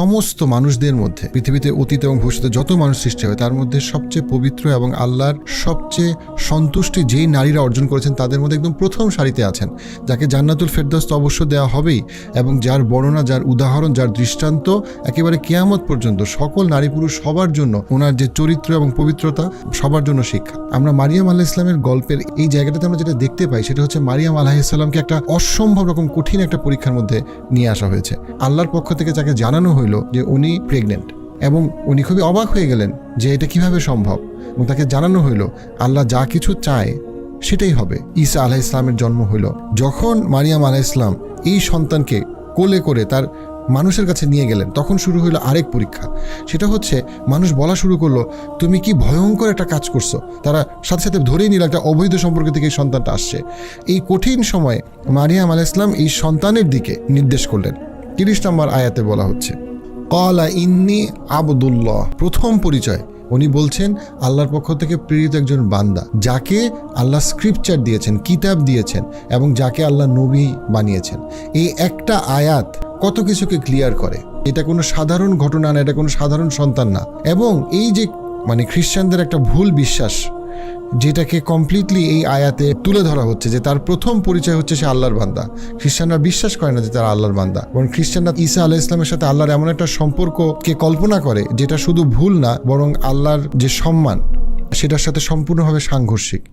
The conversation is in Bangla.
সমস্ত মানুষদের মধ্যে, পৃথিবীতে অতীত এবং ভবিষ্যতে যত মানুষ সৃষ্টি হয়, তার মধ্যে সবচেয়ে পবিত্র এবং আল্লাহর সবচেয়ে সন্তুষ্টি যেই নারীরা অর্জন করেছেন, তাদের মধ্যে একদম প্রথম সারিতে আছেন, যাকে জান্নাতুল ফেরদস্ত অবশ্য দেওয়া হবেই, এবং যার বর্ণনা, যার উদাহরণ, যার দৃষ্টান্ত একেবারে কেয়ামত পর্যন্ত সকল নারী পুরুষ সবার জন্য, ওনার যে চরিত্র এবং পবিত্রতা, সবার জন্য শিক্ষা। আমরা মারিয়াম আল্লাহ ইসলামের গল্পের এই জায়গাটাতে আমরা যেটা দেখতে পাই, সেটা হচ্ছে মারিয়াম আলাহিসাল্লামকে একটা অসম্ভব রকম কঠিন একটা পরীক্ষার মধ্যে নিয়ে আসা হয়েছে। আল্লাহর পক্ষ থেকে যাকে জানানো হইল যে উনি প্রেগনেন্ট এবং উনি খুবই অবাক হয়ে গেলেন যে এটা কীভাবে সম্ভব? এবং তাকে জানানো হইল, আল্লাহ যা কিছু চায় সেটাই হবে। ঈসা আলাহ ইসলামের জন্ম হইল। যখন মারিয়াম আলাহ ইসলাম এই সন্তানকে কোলে করে তার মানুষের কাছে নিয়ে গেলেন, তখন শুরু হইল আরেক পরীক্ষা। সেটা হচ্ছে, মানুষ বলা শুরু করল, তুমি কি ভয়ঙ্কর একটা কাজ করছ? তারা সাথে সাথে ধরেই নিল একটা অবৈধ সম্পর্ক থেকে এই সন্তানটা আসছে। এই কঠিন সময়ে মারিয়াম আলাহ ইসলাম এই সন্তানের দিকে নির্দেশ করলেন। তিরিশ নম্বর আয়াতে বলা হচ্ছে কলা ইন্নি আবদুল্লাহ। প্রথম পরিচয়, উনি বলছেন, আল্লাহর পক্ষ থেকে প্রেরিত একজন বান্দা, যাকে আল্লাহ স্ক্রিপচার দিয়েছেন, কিতাব দিয়েছেন, এবং যাকে আল্লাহ নবী বানিয়েছেন। এই একটা আয়াত কত কিছুকে ক্লিয়ার করে। এটা কোনো সাধারণ ঘটনা না, এটা কোনো সাধারণ সন্তান না। এবং এই যে মানে খ্রিস্টানদের একটা ভুল বিশ্বাস যেটাকে কমপ্লিটলি এই আয়াতে তুলে ধরা হচ্ছে যে তার প্রথম পরিচয় হচ্ছে সে আল্লাহর বান্দা। খ্রিস্টানরা বিশ্বাস করে না যে তারা আল্লাহর বান্দা। এবং খ্রিস্টানরা ঈসা আলাহ ইসলামের সাথে আল্লাহর এমন একটা সম্পর্ককে কল্পনা করে যেটা শুধু ভুল না, বরং আল্লাহর যে সম্মান, সেটার সাথে সম্পূর্ণভাবে সাংঘর্ষিক।